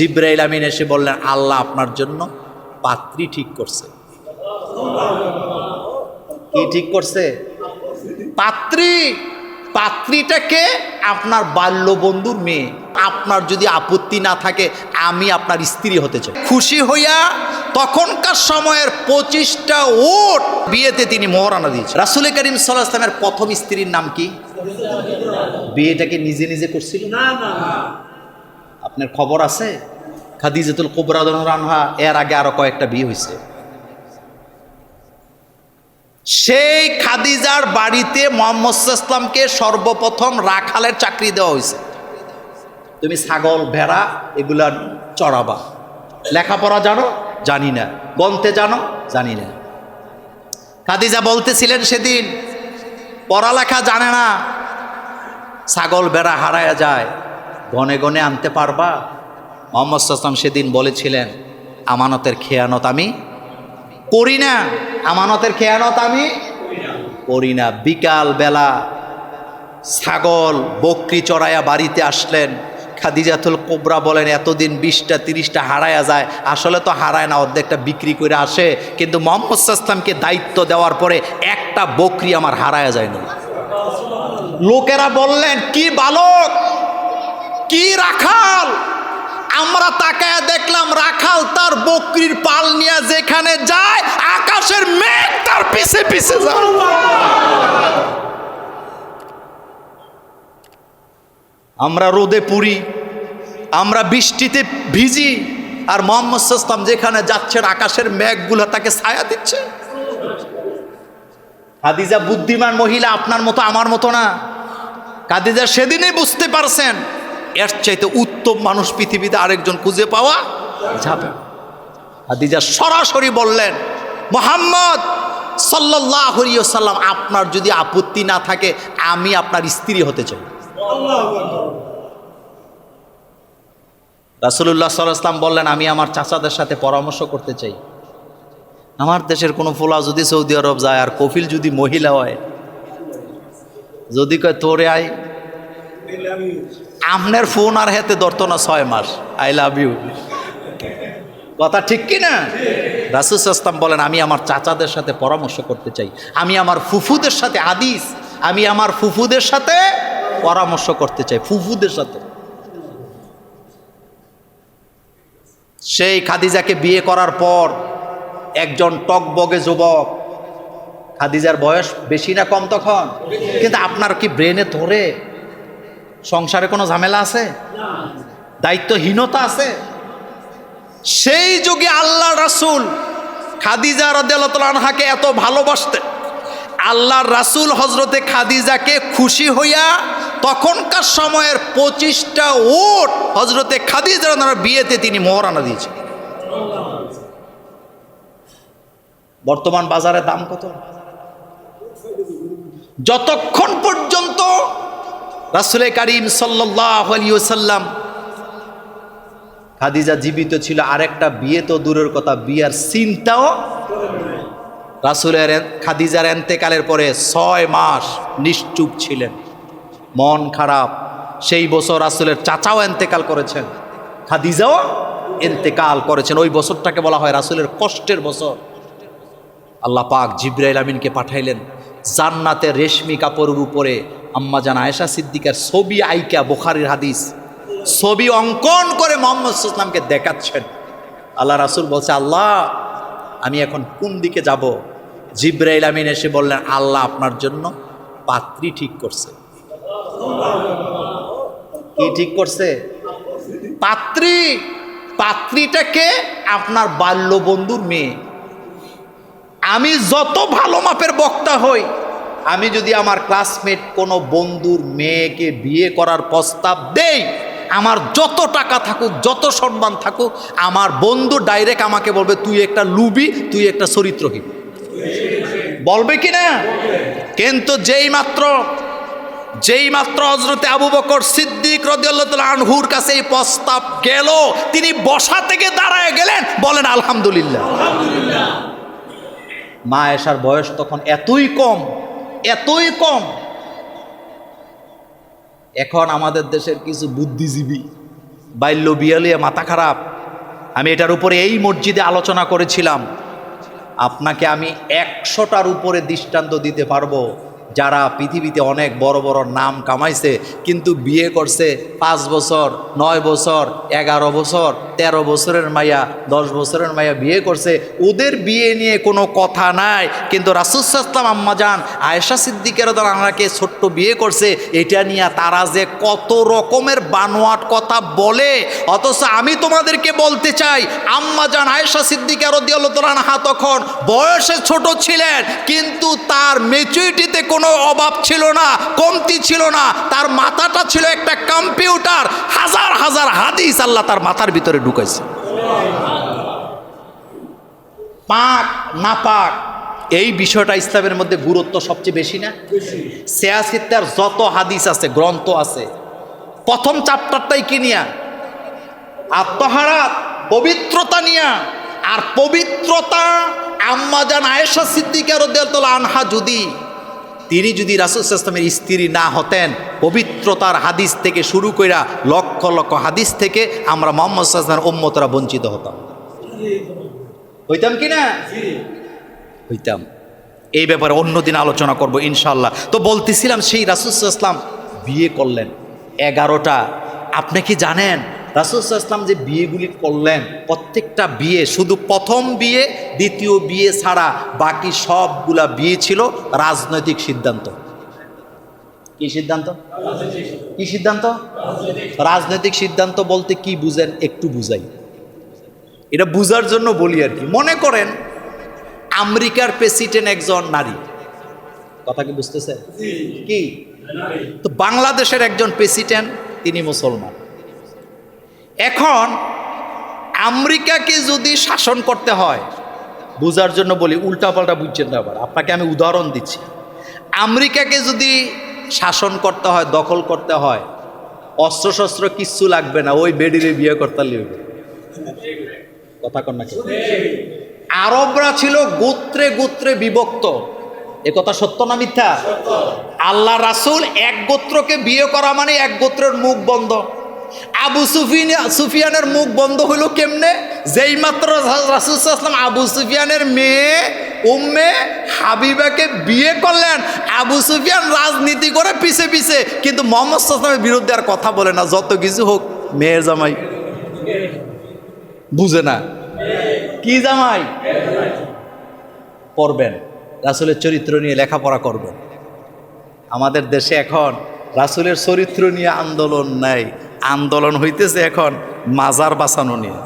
জিব্রাইল আমিন এসে বললেন আল্লাহ আপনার জন্য পাত্রী ঠিক করছে। কি ঠিক করছে? পাত্রী। পাত্রীটাকে আপনার বাল্য বন্ধুর মেয়ে। আপনার যদি আপত্তি না থাকে আমি আপনার স্ত্রী হতে চাই। খুশি হইয়া তখনকার সময়ের পঁচিশটা ওট বিয়েতে তিনি মোহরানা দিয়েছেন। রাসুল করিম সাল্লাহ ইসলামের প্রথম স্ত্রীর নাম কি? বিয়েটাকে নিজে নিজে করছিল? না। আপনার খবর আছে? খাদিজাতুল কুবরা রানহা এর আগে আরও কয়েকটা বিয়ে হয়েছে সেই খাদিজার বাড়িতে মোহাম্মদ ইসলামকে সর্বপ্রথম রাখালের চাকরি দেওয়া হয়েছে তুমি ছাগল, ভেড়া এগুলা চড়াবা। লেখাপড়া জানো? জানি না। গন্তে জানো? জানি না। খাদিজা বলতেছিলেন সেদিন, পড়ালেখা জানে না। ছাগল বেড়া হারায়া যায়। গনে গনে আনতে পারবা? মোহাম্মদ সাল্লাম সেদিন বলেছিলেন, আমানতের খেয়ানত আমি করি না। আমানতের খেয়ানত আমি করি না। বিকাল বেলা ছাগল বকরি চড়াইয়া বাড়িতে আসলেন। খাদিজাতুল কোবরা বলেন, এতদিন বিশটা, তিরিশটা হারায়া যায়। আসলে তো হারায় না, অর্ধেকটা বিক্রি করে আসে। কিন্তু মোহাম্মদ সাল্লামকে দায়িত্ব দেওয়ার পরে একটা বকরি আমার হারায়া যায় না। লোকেরা বললেন, কি বালক? কি রাখাল? আমরা তাকায় দেখলাম রাখাল তার বকরির পাল নিয়ে যেখানে যায়, আকাশের মেঘ তার পিছে পিছে যায়। আমরা রোদে পুরি, আমরা বৃষ্টিতে ভিজি, আর মোহাম্মদ সাল্লাম যেখানে যাচ্ছেন, আকাশের মেঘগুলো তাকে ছায়া দিচ্ছে। হাদিজা বুদ্ধিমান মহিলা আপনার মতো, আমার মতো না। কাদিজা সেদিনই বুঝতে পারছেন এর চাইতে উত্তম মানুষ পৃথিবীতে আরেকজন খুঁজে পাওয়া যাবে না। হাদিজা সরাসরি বললেন, মোহাম্মদ সাল্লাহ সাল্লাম আপনার যদি আপত্তি না থাকে, আমি আপনার স্ত্রী হতে চাই রাসুল্লাহ সাল্লাম বললেন, আমি আমার চাচাদের সাথে পরামর্শ করতে চাই আমার দেশের কোনো ফোলা যদি সৌদি আরব যায় আর কফিল যদি মহিলা হয়, যদি কয় তোরে আই আপনার ফোন আর হেতে ধরতো না ছয় মাস। আই লাভ ইউ কথা ঠিক কি না? রাসুস ইসলাম বলেন, আমি আমার চাচাদের সাথে পরামর্শ করতে চাই। আমি আমার ফুফুদের সাথে আদিস, আমি আমার ফুফুদের সাথে পরামর্শ করতে চাই, ফুফুদের সাথে। সেই খাদিজাকে বিয়ে করার পর একজন টকবগে যুবক, খাদিজার বয়স বেশি না কম তখন, কিন্তু আপনার কি ব্রেনে ধরে? সংসারে কোনো ঝামেলা আছে? দায়িত্বহীনতা আছে? সেই যুগে আল্লাহ রাসুল খাদিজা রাদিয়ালহাকে এত ভালোবাসতেন। আল্লাহর রাসুল হজরতে খাদিজাকে খুশি হইয়া তখনকার সময়ের পঁচিশটা ওট হজরতে খাদিজা বিয়েতে তিনি মোহরানা দিয়েছেন। বর্তমান বাজারে দাম কত? যতক্ষণ পর্যন্ত রাসুলে কারিম সাল্লাম খাদিজা জীবিত ছিল আরেকটা বিয়ে, তো দূরের কথা, বিয়ার চিন্তাও রাসুলের খাদিজার এন্তেকালের পরে ছয় মাস নিশ্চুপ ছিলেন। মন খারাপ। সেই বছর রাসুলের চাচাও এন্তেকাল করেছেন, খাদিজাও এন্তেকাল করেছেন। ওই বছরটাকে বলা হয় রাসুলের কষ্টের বছর। আল্লাহ পাক জিব্রাইল আমিনকে পাঠাইলেন জান্নাতে রেশমি কাপড়ের উপরে আম্মা জান আয়েশা সিদ্দিকার ছবি আইকা বোখারির হাদিস। ছবি অঙ্কন করে মোহাম্মদ ইসলামকে দেখাচ্ছেন। আল্লাহ রাসুল বলছে, আল্লাহ, আমি এখন কোন দিকে যাব? জিব্রাইল আমিন এসে বললেন, আল্লাহ আপনার জন্য পাত্রী ঠিক করছে। কি ঠিক করছে? পাত্রী? পাত্রীটাকে আপনার বাল্য বন্ধুর মেয়ে। আমি যত ভালো মাপের বক্তা হই আমি যদি আমার ক্লাসমেট কোনো বন্ধুর মেয়েকে বিয়ে করার প্রস্তাব দেই আমার যত টাকা থাকুক যত সম্মান থাকুক আমার বন্ধু ডাইরেক্ট আমাকে বলবে তুই একটা লুবি তুই একটা চরিত্রহীন। বলবে কি না? কিন্তু যেই মাত্র যেই মাত্র হজরতে আবু বকর সিদ্দিক রদিয়াল্লাহ আনহুর কাছে এই প্রস্তাব গেল তিনি বসা থেকে দাঁড়ায় গেলেন বলেন আলহামদুলিল্লাহ। মা এসার বয়স তখন এতই কম এতই কম। এখন আমাদের দেশের কিছু বুদ্ধিজীবী, বাল্য বিয়ালিয়া মাথা খারাপ। আমি এটার উপরে এই মসজিদে আলোচনা করেছিলাম। আপনাকে আমি একশোটার উপরে দৃষ্টান্ত দিতে পারব। যারা পৃথিবীতে অনেক বড় বড় নাম কামাইছে, কিন্তু বিয়ে করছে পাঁচ বছর, নয় বছর, এগারো বছর, তেরো বছরের মাইয়া, দশ বছরের মাইয়া বিয়ে করছে, ওদের বিয়ে নিয়ে কোনো কথা নাই। কিন্তু রাসুসাল্লাম আম্মা যান আয়েশা সিদ্দিকের আমাকে ছোট্ট বিয়ে করছে, এটা নিয়ে তারা যে কত রকমের বানোয়াট কথা বলে, অথচ আমি তোমাদেরকে বলতে চাই, আম্মা যান আয়েশা সিদ্দিকের হা তখন বয়সে ছোট ছিলেন, কিন্তু তার মেচুরিটিতে কোনো অভাব ছিল না, কমতি ছিল না। তার মাথাটা ছিল একটা কম্পিউটার। হাজার হাজার হাদিস আল্লাহ তার মাথার ভিতরে ঢুকাইছে। পাক, না পাক, এই বিষয়টা ইসলামের মধ্যে গুরুত্ব সবচেয়ে বেশি না? সিয়াসিত্তার যত হাদিস আছে, গ্রন্থ আছে, প্রথম চ্যাপ্টারটাই কি নিয়া? আত্মহারাত পবিত্রতা নিয়া। আর পবিত্রতা আম্মাজান আয়েশা সিদ্দিকার আনহা যদি তিনি যদি রাসুল ইসলামের স্ত্রী না হতেন পবিত্রতার হাদিস থেকে শুরু কইরা লক্ষ লক্ষ হাদিস থেকে আমরা মোহাম্মদ সাল্লামের উম্মতরা বঞ্চিত হতাম। হইতাম কি না? হইতাম। এই ব্যাপারে অন্যদিন আলোচনা করব ইনশাল্লাহ তো বলতেছিলাম সেই রাসুসাল্লাম বিয়ে করলেন। এগারোটা। আপনি কি জানেন? রাসুসাল্লাম যে বিয়েগুলি করলেন প্রত্যেকটা বিয়ে শুধু প্রথম বিয়ে দ্বিতীয় বিয়ে ছাড়া বাকি সবগুলা বিয়ে ছিল রাজনৈতিক সিদ্ধান্ত। কি সিদ্ধান্ত? কি সিদ্ধান্ত? রাজনৈতিক সিদ্ধান্ত বলতে কি বুঝেন একটু বুঝাই। এটা বুঝার জন্য বলি আর কি। মনে করেন আমেরিকার প্রেসিডেন্ট একজন নারী। কথা কি বুঝতেছে কি? তো বাংলাদেশের একজন প্রেসিডেন্ট তিনি মুসলমান। এখন আমেরিকাকে যদি শাসন করতে হয় বুঝার জন্য বলি উল্টাপাল্টা বুঝছেন না আবার আপনাকে আমি উদাহরণ দিচ্ছি। আমেরিকাকে যদি শাসন করতে হয় দখল করতে হয় অস্ত্রশস্ত্র কিচ্ছু লাগবে না ওই বেডিরে বিয়ে করতে লিখবে কথা কন না কেউ? আরবরা ছিল গোত্রে গোত্রে বিভক্ত। এ কথা সত্য না মিথ্যা? আল্লাহ রাসুল এক গোত্রকে বিয়ে করা মানে এক গোত্রের মুখ বন্ধ। আবু সুফিন সুফিয়ানের মুখ বন্ধ হইল কেমনে? যেই মাত্র রাসুলাম আবু সুফিয়ানের মেয়ে, উম্মে হাবিবাকে বিয়ে করলেন। আবু সুফিয়ান রাজনীতি করে পিছে পিছে, কিন্তু মোহাম্মদ সাল্লামের বিরুদ্ধে আর কথা বলে না, যত কিছু হোক, মেয়ের জামাই। বুঝে না? কি জামাই? পড়বেন রাসুলের চরিত্র নিয়ে লেখাপড়া করবেন। আমাদের দেশে এখন রাসুলের চরিত্র নিয়ে আন্দোলন নাই। আন্দোলন হইতেছে এখন মাজার বাঁচানো নিয়ে।